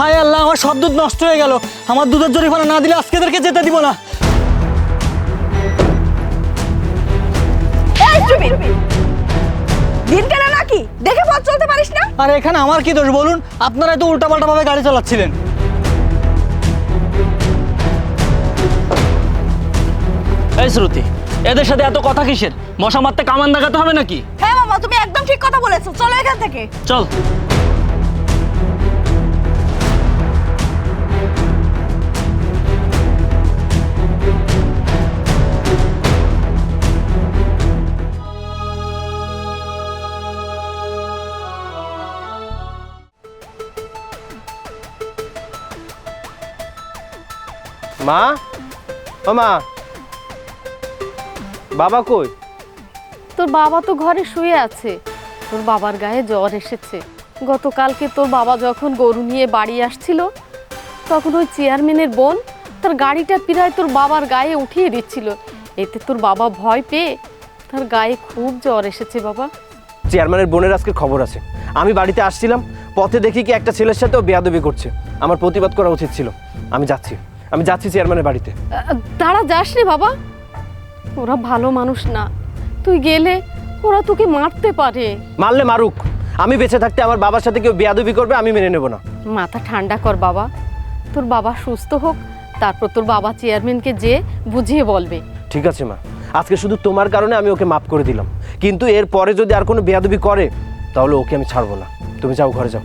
হায় আল্লাহ আমার সব দুধ নষ্ট হয়ে গেল। আমার দুধের জরিমানা না দিলে আজকে এদেরকে যেতে দিব না। এই দিন কেন নাকি? দেখে পথ চলতে পারিস না? আর এখানে আমার কি দোষ বলুন? আপনারাই তো উল্টাপাল্টা ভাবে গাড়ি চালাচ্ছিলেন। এই শ্রুতি এদের সাথে এত কথা কিসের? মশা মারতে কামান দেখাতে হবে নাকি? হ্যাঁ মামা তুমি একদম ঠিক কথা বলেছ। চলো এখান থেকে। চল। মা? ও মা। বাবা কই? তোর বাবা তো ঘরে শুয়ে আছে। তোর বাবার গায়ে জ্বর এসেছে। গতকালকে তোর বাবা যখন গরু নিয়ে বাড়ি আসছিল তখন ওই চেয়ারম্যানের বোন তার গাড়িটা প্রায় তোর বাবার গায়ে উঠিয়ে দিচ্ছিল। এতে তোর বাবা ভয় পেয়ে তার গায়ে খুব জ্বর এসেছে বাবা। চেয়ারম্যানের বোনের আজকে খবর আছে। আমি বাড়িতে আসছিলাম পথে দেখি কি একটা ছেলের সাথেও বেয়াদবি করছে। আমার প্রতিবাদ করা উচিত ছিল। আমি যাচ্ছি। আমি যাচ্ছি চেয়ারম্যানের বাড়িতে। দাঁড়া যাস রে বাবা। ওরা ভালো মানুষ না। তুই গেলে ওরা তোকে মারতে পারে। মারলে মারুক। আমি বেঁচে থাকতে আমার বাবার সাথে কেউ বেয়াদবি করবে আমি মেনে নেব না। মাথা ঠান্ডা কর বাবা। তোর বাবা সুস্থ হোক তারপর তোর বাবা চেয়ারম্যানকে যে বুঝিয়ে বলবে। ঠিক আছে মা। আজকে শুধু তোমার কারণে আমি ওকে মাফ করে দিলাম। কিন্তু এর পরে যদি আর কোনো বেয়াদবি করে তাহলে ওকে আমি ছাড়বো না। তুমি যাও ঘরে যাও।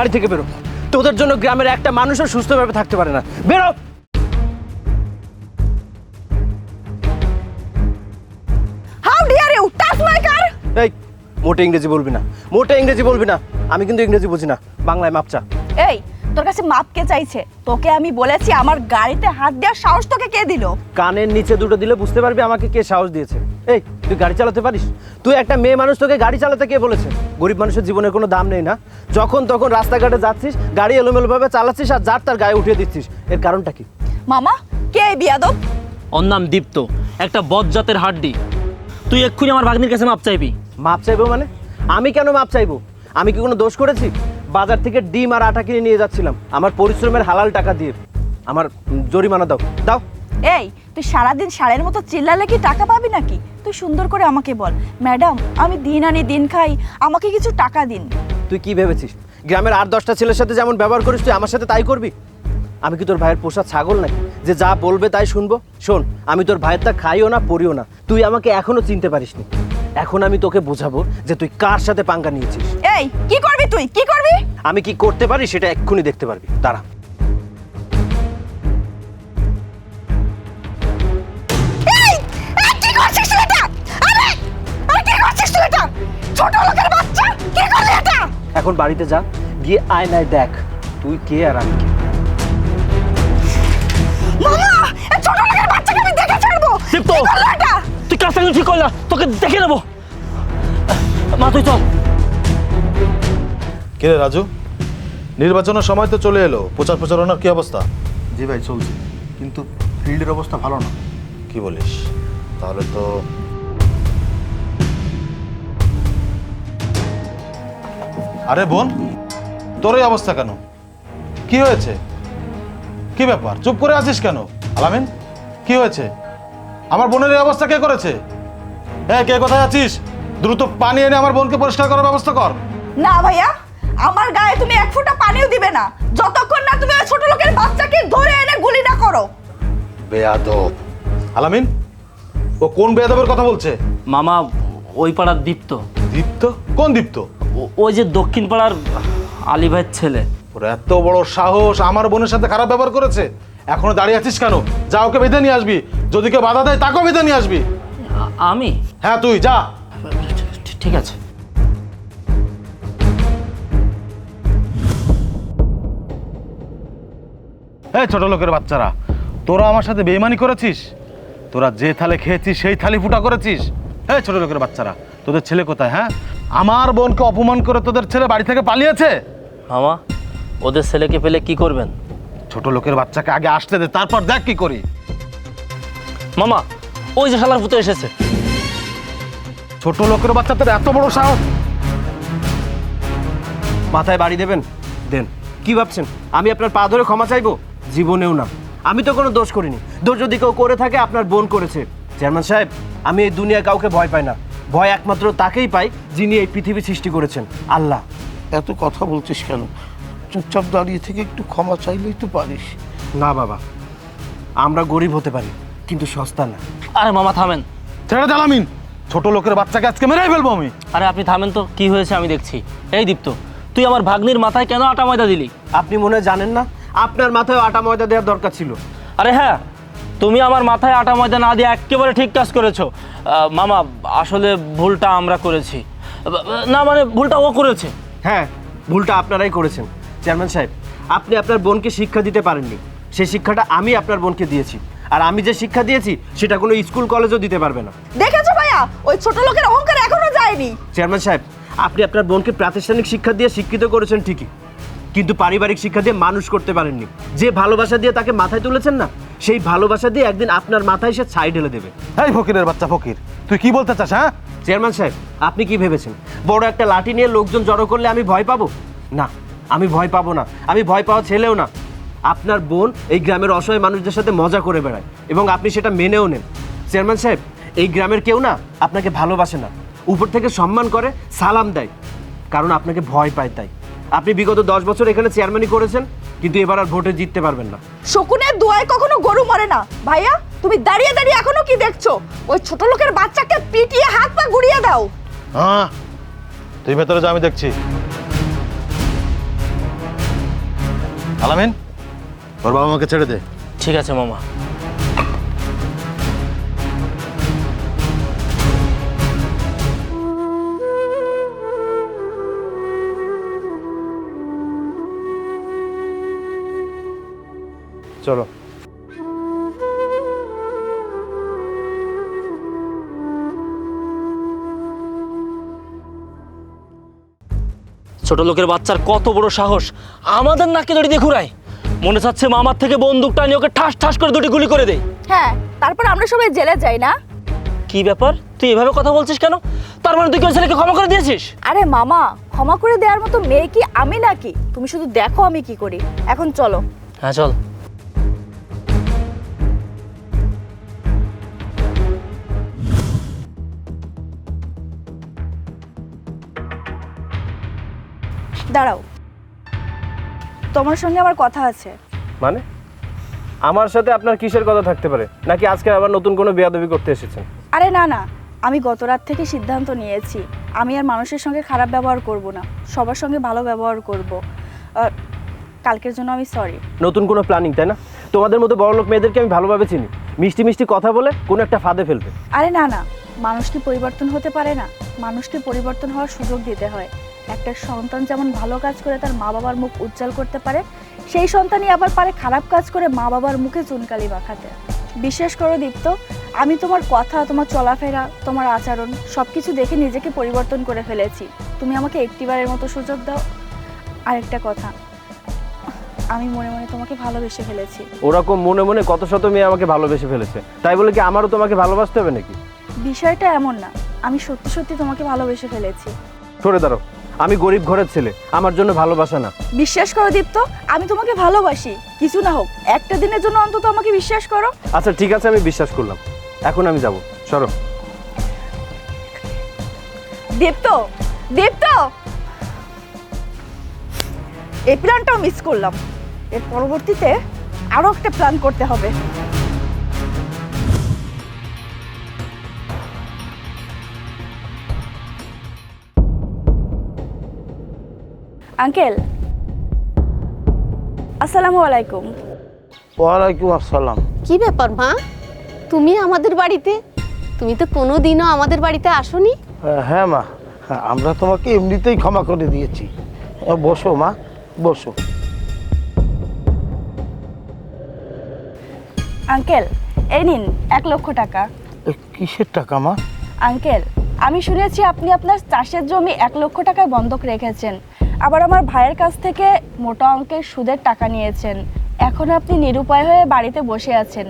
গাড়ি থেকে বেরো। তোদের জন্য গ্রামের একটা মানুষও সুস্থভাবে থাকতে পারে না। বেরো! How dare you touch my car এই মোটে ইংরেজি বলবি না। মোটে ইংরেজি বলবি না। আমি কিন্তু ইংরেজি বুঝি না। বাংলায় মাপচা এই তোর কাছে মাপ কে চাইছে? তোকে আমি বলেছি আমার গাড়িতে হাত দেওয়ার সাহস তোকে কে দিল? কানের নিচে দুটো দিলে বুঝতে পারবি আমাকে কে সাহস দিয়েছে। এই তুই গাড়ি চালাতে পারিস? তুই একটা মেয়ে মানুষ তোকে গাড়ি চালাতে কে বলেছে? গরিব মানুষের জীবনের কোনো দাম নেই না। যখন তখন রাস্তাঘাটে যাচ্ছিস গাড়ি এলোমেলোভাবে চালাচ্ছিস আর যার তার গায়ে উঠিয়ে দিচ্ছিস। এর কারণটা কি? মামা কে এই বিয়াদব? ওর নাম দীপ্ত একটা বদজাতের হাড্ডি। তুই এক্ষুনি আমার ভাগ্নির কাছে মাপ চাইবি। মাপ চাইব মানে? আমি কেন মাপ চাইব? আমি কি কোনো দোষ করেছি? বাজার থেকে ডিম আর আটা কিনে নিয়ে যাচ্ছিলাম। আমার পরিশ্রমের হালাল টাকা দিয়ে। আমার জরিমানা দাও। দাও। এই তুই সারাদিন সারের মতো চিল্লালে কি টাকা পাবি নাকি? তুই সুন্দর করে আমাকে বল। ম্যাডাম আমি দিন আনি দিন খাই আমাকে কিছু টাকা দিন। তুই কি ভেবেছিস? গ্রামের আর দশটা ছেলের সাথে যেমন ব্যবহার করিস তুই আমার সাথে তাই করবি? আমি কি তোর ভাইয়ের পোষা ছাগল নাকি? যে যা বলবে তাই শুনব? শোন আমি তোর ভাইয়ের তা খাইও না পড়িও না। তুই আমাকে এখনও চিনতে পারিসনি। এখন আমি তোকে বোঝাবো যে তুই কার সাথে পাঙ্গা নিয়েছিস। এই কি করবি তুই? কি করবি? আমি কি করতে পারি সেটা এক্ষুনি দেখতে পারবি। দাঁড়া। এখন বাড়িতে যা গিয়ে আয়নায় দেখ তুই কে আর আমি কে! কি তুই কাজটা ঠিক করলা তোকে দেখে নেব। মা তুই চল। কিরে রাজু? নির্বাচনের সময় তো চলে এলো প্রচার প্রচারণার কি অবস্থা? জি ভাই চলছে। কিন্তু ফিল্ডের অবস্থা ভালো না। কি বলিস? তাহলে তো আরে বোন তোর এই অবস্থা কেন? কি হয়েছে? কি ব্যাপার? চুপ করে আছিস কেন? আলামিন কি হয়েছে? আমার বোনের এই অবস্থা কে করেছে? হ্যাঁ কে কোথায় আছিস? দ্রুত পানি এনে আমার বোনকে পরিষ্কার করার ব্যবস্থা কর। না ভাইয়া আমার গায়ে তুমি এক ফোঁটা পানিও দিবে না। যতক্ষণ না তুমি ওই ছোট লোকের বাচ্চাকে ধরে এনে গুলি না করো। বেয়াদব। আলামিন ও কোন বেয়াদবের কথা বলছে? মামা ওই পাড়ার দীপ্ত। দীপ্ত? কোন দীপ্ত? ওই যে দক্ষিণ পাড়ার আলী ভাইয়ের ছেলে। ওর এত বড় সাহস আমার বোনের সাথে খারাপ ব্যবহার করেছে। এখনও দাঁড়িয়ে আছিস কেন? যা ওকে বেঁধে নিয়ে আসবি। যদি কেউ বাধা দেয় তাকেও বেঁধে নিয়ে আসবি। আমি? হ্যাঁ তুই যা। ঠিক আছে। এই ছোট লোকের বাচ্চারা তোরা আমার সাথে বেইমানি করেছিস? তোরা যে থালে খেয়েছিস সেই থালি ফুটা করেছিস? এই ছোট লোকের বাচ্চারা তোদের ছেলে কোথায় হ্যাঁ? আমার বোনকে অপমান করে তোদের ছেলে বাড়ি থেকে পালিয়েছে? মামা ওদের ছেলেকে পেলে কি করবেন? ছোট লোকের বাচ্চাকে আগে আসতে দে তারপর দেখ কি করি। মামা ওই যে শালার ভূতে এসেছে। ছোট লোকের বাচ্চা তোর এত বড় সাহস। মাথায় বাড়ি দেবেন? দেন। কি ভাবছেন? আমি আপনার পা ধরে ক্ষমা চাইব? জীবনেও না। আমি তো কোনো দোষ করিনি। দোষ যদি কেউ করে থাকে আপনার বোন করেছে। চেয়ারম্যান সাহেব আমি এই দুনিয়া কাউকে ভয় পাই না। ভয় একমাত্র তাকেই পাই যিনি এই পৃথিবী সৃষ্টি করেছেন আল্লাহ। এত কথা বলছিস কেন? চুপচাপ দাঁড়িয়ে থেকে একটু ক্ষমা চাইলেই তো পারিস। না বাবা আমরা গরিব হতে পারি কিন্তু সস্তা না। আরে মামা থামেন। ছেড়ে দে আলামিন। ছোট লোকের বাচ্চাকে আজকে মেরেই ফেলব আমি। আরে আপনি থামেন তো কি হয়েছে আমি দেখছি। এই দীপ্ত তুই আমার ভাগ্নির মাথায় কেন আটা ময়দা দিলি? আপনি মনে হয় জানেন না আপনার মাথায় আটা ময়দা দেওয়ার দরকার ছিল। আরে হ্যাঁ তুমি আমার মাথায় আটা ময়দা না দিয়ে একেবারে ঠিক কাজ করেছ। মামা আসলে ভুলটা আমরা করেছি। না মানে ভুলটা ও করেছে। হ্যাঁ ভুলটা আপনারাই করেছেন চেয়ারম্যান সাহেব। আপনি আপনার বোনকে শিক্ষা দিতে পারেননি। সেই শিক্ষাটা আমি আপনার বোনকে দিয়েছি। আর আমি যে শিক্ষা দিয়েছি সেটা কোনো স্কুল কলেজও দিতে পারবে না। দেখেছ ভাইয়া? ওই ছোট লোকের অহংকার এখনও যায়নি। চেয়ারম্যান সাহেব আপনি আপনার বোনকে প্রাতিষ্ঠানিক শিক্ষা দিয়ে শিক্ষিত করেছেন ঠিকই। কিন্তু পারিবারিক শিক্ষা দিয়ে মানুষ করতে পারেননি। যে ভালোবাসা দিয়ে তাকে মাথায় তুলেছেন না সেই ভালোবাসা দিয়ে একদিন আপনার মাথায় সে ছাই ঢেলে দেবে। এই ফকিরের বাচ্চা ফকির তুই কি বলতে চাস হ্যাঁ? চেয়ারম্যান সাহেব আপনি কি ভেবেছেন? বড় একটা লাঠি নিয়ে লোকজন জড়ো করলে আমি ভয় পাবো? না আমি ভয় পাবো না। আমি ভয় পাওয়া ছেলেও না। আপনার বোন এই গ্রামের অসহায় মানুষদের সাথে মজা করে বেড়ায় এবং আপনি সেটা মেনেও নেন। চেয়ারম্যান সাহেব এই গ্রামের কেউ না আপনাকে ভালোবাসে না। উপর থেকে সম্মান করে সালাম দেয় কারণ আপনাকে ভয় পায় তাই। আপনি বিগত দশ বছর এখানে চেয়ারম্যানই করেছেন কিন্তু এবার আর ভোটে জিততে পারবেন না। শকুনের দোয়ায় কখনো গরু মরে না। ভাইয়া তুমি দাঁড়িয়ে দাঁড়িয়ে এখনও কি দেখছ? ওই ছোট লোকের বাচ্চাকে পিটিয়ে হাত পা গুড়িয়ে দাও। হ্যাঁ তুই ভেতরে যা আমি দেখছি। আলামিন তোর বাবা মাকে ছেড়ে দে। ঠিক আছে মামা। চলো। ছোট লোকের বাচ্চার কত বড় সাহস। আমাদের নাকে দড়ি দিয়ে ঘুরায়। মনে চাচ্ছে মামার থেকে বন্দুকটা নিয়ে ওকে ঠাস ঠাস করে দুটি গুলি করে দেয়। হ্যাঁ তারপর আমরা সবাই জেলে যাই না? কি ব্যাপার? তুই এভাবে কথা বলছিস কেন? তার মানে তুই কেউ ছেলেকে ক্ষমা করে দিয়েছিস? আরে মামা ক্ষমা করে দেওয়ার মতো মেয়ে কি আমি নাকি? তুমি শুধু দেখো আমি কি করি। এখন চলো। হ্যাঁ চল। দাঁড়াও। তোমার সঙ্গে আমার কথা আছে। মানে? আমার সাথে আপনার কিসের কথা থাকতে পারে? নাকি আজকে আবার নতুন কোনো বেয়াদবি করতে এসেছেন? আরে না না। আমি গত রাত থেকে সিদ্ধান্ত নিয়েছি। আমি আর মানুষের সঙ্গে খারাপ ব্যবহার করব না। সবার সঙ্গে ভালো ব্যবহার করব। কালকের জন্য আমি সরি নতুন কোনো প্ল্যানিং তাই না? তোমাদের মতো বড় লোক মেয়েদেরকে আমি ভালোভাবে চিনি। মিষ্টি মিষ্টি কথা বলে কোনো একটা ফাঁদে ফেলবে। আরে না না। মানুষ কি পরিবর্তন হতে পারে না? মানুষকে পরিবর্তন হওয়ার সুযোগ দিতে হয়। একটা সন্তান যেমন ভালো কাজ করে তার মা বাবার মুখ উজ্জ্বল করতে পারে সেই সন্তানই আবার পারে খারাপ কাজ করে মা বাবার মুখে চুনকালি মাখাতে। বিশ্বাস করো দীপ্ত আমি তোমার কথা তোমার চলাফেরা তোমার আচরণ সব কিছু দেখে নিজেকে পরিবর্তন করে ফেলেছি। তুমি আমাকে একটিবারের মতো সুযোগ দাও। আরেকটা কথা আমি মনে মনে তোমাকে ভালোবেসে ফেলেছি। ওরকম মনে মনে কত শত মেয়ে আমাকে ভালোবেসে ফেলেছে। তাই বলে কি আমারও তোমাকে ভালোবাসতে হবে নাকি? বিষয়টা এমন না আমি সত্যি সত্যি তোমাকে ভালোবেসে ফেলেছি। সরে দাঁড়ো আমি গরিব ঘরের ছেলে আমার জন্য ভালোবাসা না। বিশ্বাস করো দীপ্ত আমি তোমাকে ভালোবাসি কিছু না হোক একটা দিনের জন্য অন্তত আমাকে বিশ্বাস করো। আচ্ছা ঠিক আছে আমি বিশ্বাস করলাম। এখন আমি যাব। সরো। দীপ্ত দীপ্ত! এই প্ল্যানটাও মিস করলাম। এর পরবর্তীতে আরও একটা প্ল্যান করতে হবে। আঙ্কেল। আসসালামু আলাইকুম। ওয়ালাইকুম আসসালাম। কি ব্যাপার মা? তুমি আমাদের বাড়িতে? তুমি তো কোনো দিনও আমাদের বাড়িতে আসোনি? আহ, হ্যাঁ মা। হ্যাঁ, আমরা তোমাকে এমনিতেই ক্ষমা করে দিয়েছি। বসো মা। বসো। আঙ্কেল এই নিন এক লক্ষ টাকা। কিসের টাকা মা? আঙ্কেল আমি শুনেছি আপনি আপনার চাষের জমি এক লক্ষ টাকায় বন্ধক রেখেছেন। আবার আমার ভাইয়ের কাছ থেকে মোটা অঙ্কের সুদের টাকা নিয়েছেন। এখন আপনি নিরুপায় হয়ে বাড়িতে বসে আছেন।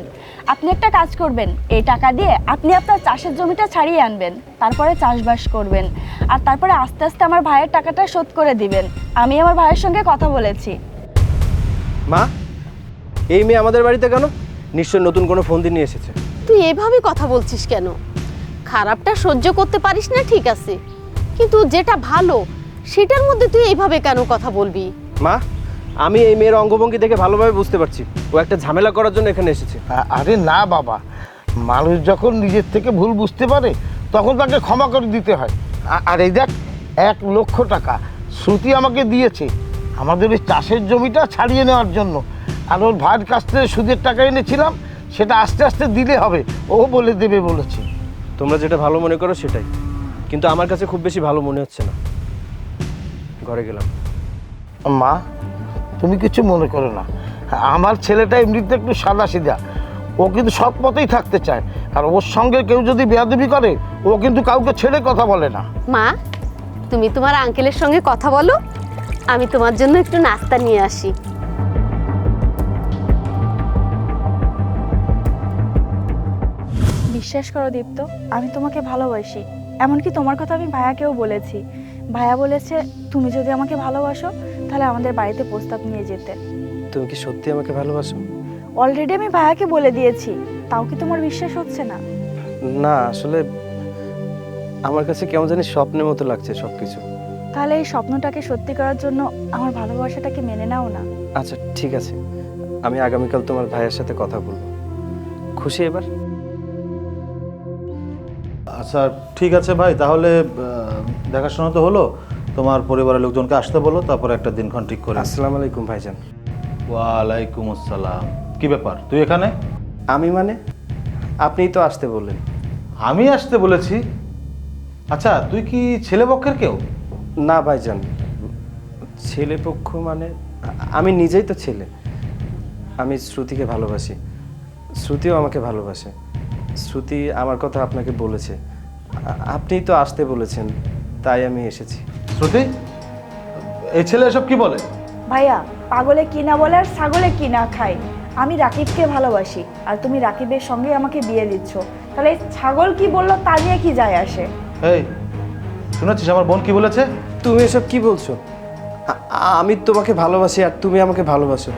আপনি একটা কাজ করবেন এই টাকা দিয়ে আপনি আপনার চাষের জমিটা ছাড়িয়ে আনবেন তারপরে চাষবাস করবেন। আর তারপরে আস্তে আস্তে আমার ভাইয়ের টাকাটা শোধ করে দিবেন। আমি আমার ভাইয়ের সঙ্গে কথা বলেছি। মা এই মেয়ে আমাদের বাড়িতে কেন? নিশ্চয় নতুন কোনো ফোন দিয়ে নিয়ে এসেছে। তুই এভাবে কথা বলছিস কেন? খারাপটা সহ্য করতে পারিস না ঠিক আছে। কিন্তু যেটা ভালো সেটার মধ্যে তুই এইভাবে কেন কথা বলবি? মা আমি এই মেয়ের অঙ্গভঙ্গি দেখে ভালোভাবে বুঝতে পারছি। ও একটা ঝামেলা করার জন্য এখানে এসেছে। আ- আরে না বাবা মানুষ যখন নিজের থেকে ভুল বুঝতে পারে তখন তাকে ক্ষমা করে দিতে হয়। আ- আর এই দেখ এক লক্ষ টাকা শ্রুতি আমাকে দিয়েছে আমাদের ওই চাষের জমিটা ছাড়িয়ে নেওয়ার জন্য। আর ওর ভাইয়ের কাছ থেকে সুদের টাকা এনেছিলাম সেটা আস্তে আস্তে দিলে হবে ও বলে দেবে বলেছে। তোমরা যেটা ভালো মনে করো সেটাই। কিন্তু আমার কাছে খুব বেশি ভালো মনে হচ্ছে না। ঘরে গেলাম। মা তুমি কিছু মনে করো না। আমার ছেলেটা এমনিতে একটু সাদা সিধা ও কিন্তু সৎ পথেই থাকতে চায়। আর ওর সঙ্গে কেউ যদি বেয়াদবি করে ও কিন্তু কাউকে ছেড়ে কথা বলে না। মা তুমি তোমার আঙ্কেলের সঙ্গে কথা বলো। আমি তোমার জন্য একটু নাস্তা নিয়ে আসি। বিশ্বাস করো দীপ্ত আমি তোমাকে ভালোবাসি। এমনকি তোমার কথা আমি ভাইয়াকেও বলেছি। ভাইয়া বলেছে তুমি যদি আমাকে ভালোবাসো তাহলে আমাদের বাড়িতে প্রস্তাব নিয়ে যেতে। তুমি কি সত্যি আমাকে ভালোবাসো? অলরেডি আমি ভাইয়াকে বলে দিয়েছি তাও কি তোমার বিশ্বাস হচ্ছে না? না আসলে আমার কাছে কেমন জানি স্বপ্নের মতো লাগছে সব কিছু তাহলে এই স্বপ্নটাকে সত্যি করার জন্য আমার ভালোবাসাটাকে মেনে নাও না? আচ্ছা ঠিক আছে। আমি আগামীকাল তোমার ভাইয়ের সাথে কথা বলব। খুশি এবার? আচ্ছা ঠিক আছে ভাই তাহলে দেখাশোনা তো হলো। তোমার পরিবারের লোকজনকে আসতে বলো তারপর একটা দিনক্ষণ ঠিক করে আসসালামু আলাইকুম ভাইজান। ওয়ালাইকুম আসসালাম। কি ব্যাপার? তুই এখানে? আমি মানে? আপনিই তো আসতে বললেন। আমি আসতে বলেছি? আচ্ছা তুই কি ছেলে পক্ষের কেউ? না ভাইজান। ছেলে পক্ষ মানে? আমি নিজেই তো ছেলে। আমি শ্রুতিকে ভালোবাসি। শ্রুতিও আমাকে ভালোবাসে। শ্রুতি আমার কথা আপনাকে বলেছে। আপনিই তো আসতে বলেছেন তাই আমি এসেছি। শ্রুতি এই ছেলে এসব কি বলে? ভাইয়া পাগলে কি না বলে আর ছাগলে কি না খায়? আমি রাকিবকে ভালোবাসি আর তুমি রাকিবের সঙ্গে আমাকে বিয়ে দিচ্ছ। তাহলে এই ছাগল কি বলল তা নিয়ে কি যায় আসে? এই শুনেছিস আমার বোন কি বলেছে? তুমি এসব কি বলছো? আ- আমি তোমাকে ভালোবাসি আর তুমি আমাকে ভালোবাসো।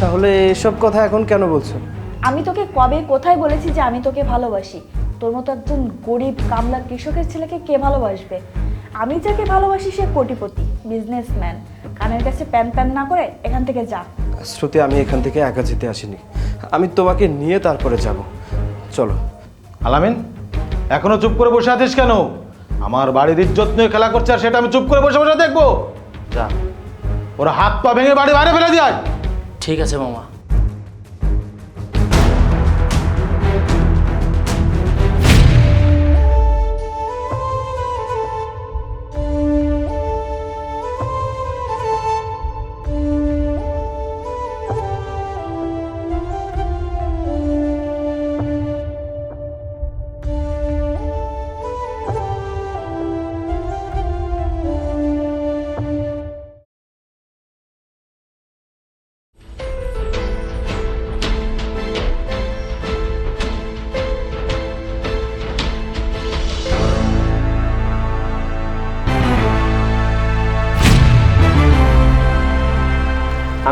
তাহলে এসব কথা এখন কেন বলছো? আমি তোকে কবে কোথায় বলেছি যে আমি তোকে ভালোবাসি? তোর মতো একজন গরিব কামলা কৃষকের ছেলেকে কে ভালোবাসবে? আমি যাকে ভালোবাসি সে কোটিপতি বিজনেসম্যান কানের কাছে প্যান প্যান না করে এখান থেকে যা। শ্রুতি আমি এখান থেকে একা যেতে আসিনি। আমি তোমাকে নিয়ে তারপরে যাব। চলো। আলামিন এখনও চুপ করে বসে আছিস কেন? আমার বাড়ির ইজ্জত নিয়ে খেলা করছে আর সেটা আমি চুপ করে বসে বসে দেখব। যা। ওরা হাত পা ভেঙে বাড়ি বাইরে ফেলে দিয়ে ঠিক আছে মামা।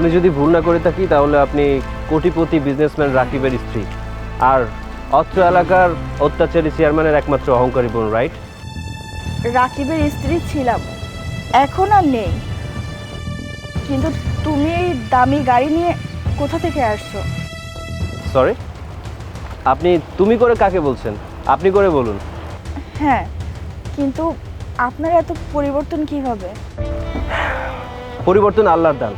আমি যদি ভুল না করে থাকি তাহলে আপনি কোটিপতি বিজনেসম্যান রাকিবের স্ত্রী। আর অত্র এলাকার অত্যাচারী চেয়ারম্যানের একমাত্র অহংকারী বোন রাইট রাকিবের স্ত্রী ছিলাম। এখন আর নেই। কিন্তু তুমি এই দামি গাড়ি নিয়ে কোথা থেকে আসছো? সরি আপনি তুমি করে কাকে বলছেন? আপনি করে বলুন। হ্যাঁ কিন্তু আপনার এত পরিবর্তন কীভাবে? পরিবর্তন আল্লাহর দান।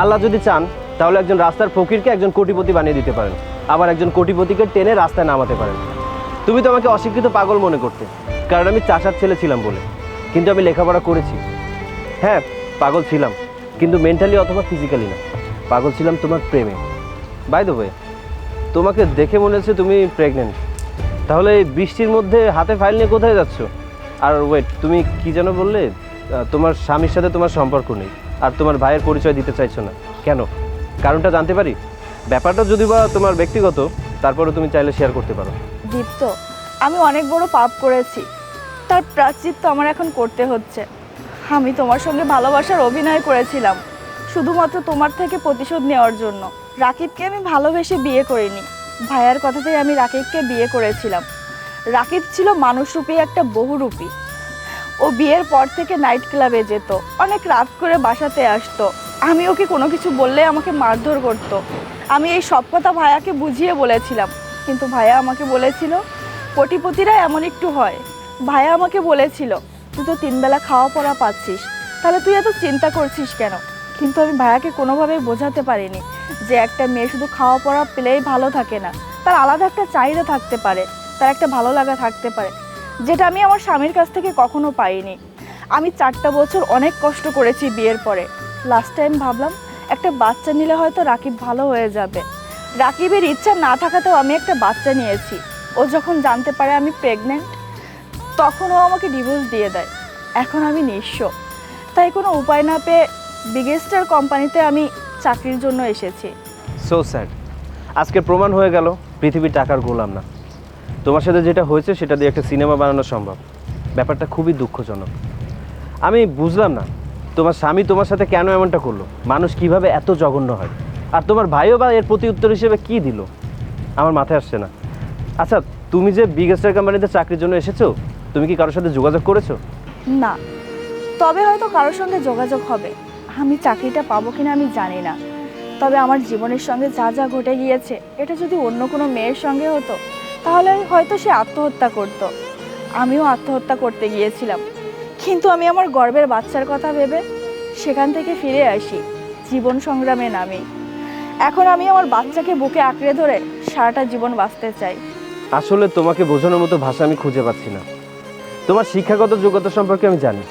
আল্লাহ যদি চান, তাহলে একজন রাস্তার ফকিরকে একজন কোটিপতি বানিয়ে দিতে পারেন। আবার একজন কোটিপতিকে টেনে রাস্তায় নামাতে পারেন। তুমি তো আমাকে অশিক্ষিত পাগল মনে করতে, কারণ আমি চাষার ছেলে ছিলাম বলে। কিন্তু আমি লেখাপড়া করেছি। হ্যাঁ পাগল ছিলাম, কিন্তু মেন্টালি অথবা ফিজিক্যালি না। পাগল ছিলাম তোমার প্রেমে। বাই দ্য তোমাকে দেখে মনে হচ্ছে তুমি প্রেগনেন্ট তাহলে এই বৃষ্টির মধ্যে হাতে ফাইল নিয়ে কোথায় যাচ্ছ? আর ওয়েট তুমি কি যেন বললে তোমার স্বামীর সাথে তোমার সম্পর্ক নেই। আর তোমার ভাইয়ের পরিচয় দিতে চাইছো না। কেন? কারণটা জানতে পারি? ব্যাপারটা যদি বা তোমার ব্যক্তিগত তারপরে তুমি চাইলে শেয়ার করতে পারো। দীপ্ত, আমি অনেক বড় পাপ করেছি। তার প্রাচিত্য আমার এখন করতে হচ্ছে। আমি তোমার সঙ্গে ভালোবাসার অভিনয় করেছিলাম। শুধুমাত্র তোমার থেকে প্রতিশোধ নেওয়ার জন্য। রাকিবকে আমি ভালোবেসে বিয়ে করিনি। ভাইয়ার কথাতেই আমি রাকিবকে বিয়ে করেছিলাম। রাকিব ছিল মানুষরূপী একটা বহুরূপী। ও বিয়ের পর থেকে নাইট ক্লাবে যেত। অনেক রাত করে বাসাতে আসতো। আমি ওকে কোনো কিছু বললে আমাকে মারধর করতো। আমি এই সব কথা ভাইয়াকে বুঝিয়ে বলেছিলাম। কিন্তু ভাইয়া আমাকে বলেছিল, কোটিপতিরা এমন একটু হয়। ভাইয়া আমাকে বলেছিল, তুই তো তিনবেলা খাওয়া পড়া পাচ্ছিস। তাহলে তুই এত চিন্তা করছিস কেন? কিন্তু আমি ভাইয়াকে কোনোভাবেই বোঝাতে পারিনি যে একটা মেয়ে শুধু খাওয়া পড়া পেলেই ভালো থাকে না। তার আলাদা একটা চাহিদা থাকতে পারে, তার একটা ভালো লাগা থাকতে পারে। যেটা আমি আমার স্বামীর কাছ থেকে কখনো পাইনি। আমি চারটা বছর অনেক কষ্ট করেছি বিয়ের পরে। লাস্ট টাইম ভাবলাম, একটা বাচ্চা নিলে হয়তো রাকিব ভালো হয়ে যাবে। রাকিবের ইচ্ছা না থাকাতেও আমি একটা বাচ্চা নিয়েছি। ও যখন জানতে পারে আমি প্রেগনেন্ট তখন ও আমাকে ডিভোর্স দিয়ে দেয়। এখন আমি নিঃস্ব। তাই কোনো উপায় না পেয়ে বিগেস্টার কোম্পানিতে আমি চাকরির জন্য এসেছি। সো স্যাড আজকে প্রমাণ হয়ে গেল, পৃথিবীর টাকার গোলাম না। তোমার সাথে যেটা হয়েছে, সেটা দিয়ে একটা সিনেমা বানানো সম্ভব। ব্যাপারটা খুবই দুঃখজনক। আমি বুঝলাম না, তোমার স্বামী তোমার সাথে কেন এমনটা করল? মানুষ কীভাবে এত জঘন্য হয়? আর তোমার ভাইও বা এর প্রতি উত্তর হিসেবে কি দিল? আমার মাথায় আসছে না। আচ্ছা তুমি যে বিগেস্টার কোম্পানিতে চাকরির জন্য এসেছ, তুমি কি কারোর সাথে যোগাযোগ করেছ? না। তবে হয়তো কারোর সঙ্গে যোগাযোগ হবে। আমি চাকরিটা পাবো কিনা আমি জানি না। তবে আমার জীবনের সঙ্গে যা যা ঘটে গিয়েছে, এটা যদি অন্য কোনো মেয়ের সঙ্গে হতো তাহলে হয়তো সে আত্মহত্যা করত। আমিও আত্মহত্যা করতে গিয়েছিলাম। কিন্তু আমি আমার গর্বের বাচ্চার কথা ভেবে সেখান থেকে ফিরে আসি জীবন সংগ্রামে নামি। এখন আমি আমার বাচ্চাকে বুকে আঁকড়ে ধরে সারাটা জীবন বাঁচতে চাই। আসলে তোমাকে বোঝানোর মতো ভাষা আমি খুঁজে পাচ্ছি না। তোমার শিক্ষাগত যোগ্যতা সম্পর্কে আমি জানি।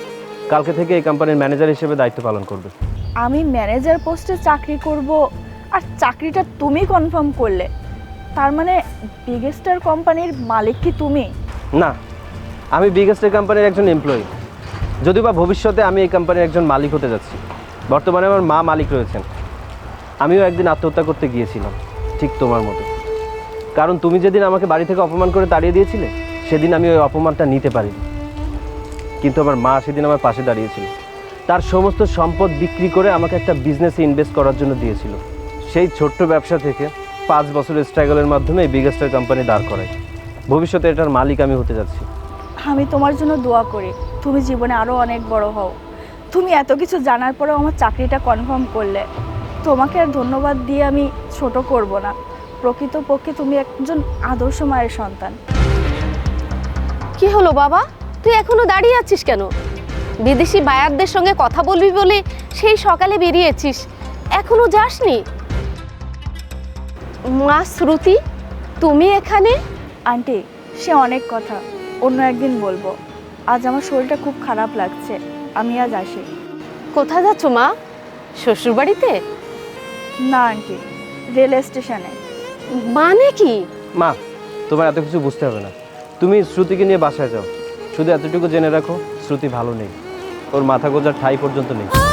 কালকে থেকে এই কোম্পানির ম্যানেজার হিসেবে দায়িত্ব পালন করবে। আমি ম্যানেজার পোস্টে চাকরি করব আর চাকরিটা তুমি কনফার্ম করলে। তার মানে বিগেস্টার কোম্পানির মালিক কি তুমি? না, আমি বিগেস্টের কোম্পানির একজন এমপ্লয়ি যদিও বা ভবিষ্যতে আমি এই কোম্পানির একজন মালিক হতে যাচ্ছি। বর্তমানে আমার মা মালিক রয়েছেন। আমিও একদিন আত্মহত্যা করতে গিয়েছিলাম, ঠিক তোমার মতো। কারণ তুমি যেদিন আমাকে বাড়ি থেকে অপমান করে তাড়িয়ে দিয়েছিলে, সেদিন আমি ওই অপমানটা নিতে পারিনি। কিন্তু আমার মা সেদিন আমার পাশে দাঁড়িয়েছিল। তার সমস্ত সম্পদ বিক্রি করে আমাকে একটা বিজনেসে ইনভেস্ট করার জন্য দিয়েছিল। সেই ছোট্ট ব্যবসা থেকে পাঁচ বছরের স্ট্রাগলের মাধ্যমে এই বিগেস্টার কোম্পানি দাঁড় করাই ভবিষ্যতে এটার মালিক আমি হতে যাচ্ছি। আমি তোমার জন্য দোয়া করি তুমি জীবনে আরও অনেক বড় হও। তুমি এত কিছু জানার পরেও আমার চাকরিটা কনফার্ম করলে। তোমাকে আর ধন্যবাদ দিয়ে আমি ছোট করব না। প্রকৃতপক্ষে তুমি একজন আদর্শ মায়ের সন্তান। কি হলো বাবা? তুই এখনও দাঁড়িয়ে আছিস কেন? বিদেশি বায়ারদের সঙ্গে কথা বলবি বলে সেই সকালে বেরিয়েছিস। এখনও যাসনি? মা শ্রুতি তুমি এখানে? আন্টি সে অনেক কথা অন্য একদিন বলব। আজ আমার শরীরটা খুব খারাপ লাগছে আমি আজ আসি। কোথায় যাচ্ছ মা? শ্বশুরবাড়িতে? না আন্টি রেল স্টেশনে। মানে কি? মা তোমার এত কিছু বুঝতে হবে না। তুমি শ্রুতিকে নিয়ে বাসায় যাও। শুধু এতটুকু জেনে রাখো শ্রুতি ভালো নেই। ওর মাথা গোজার ঠাই পর্যন্ত নেই।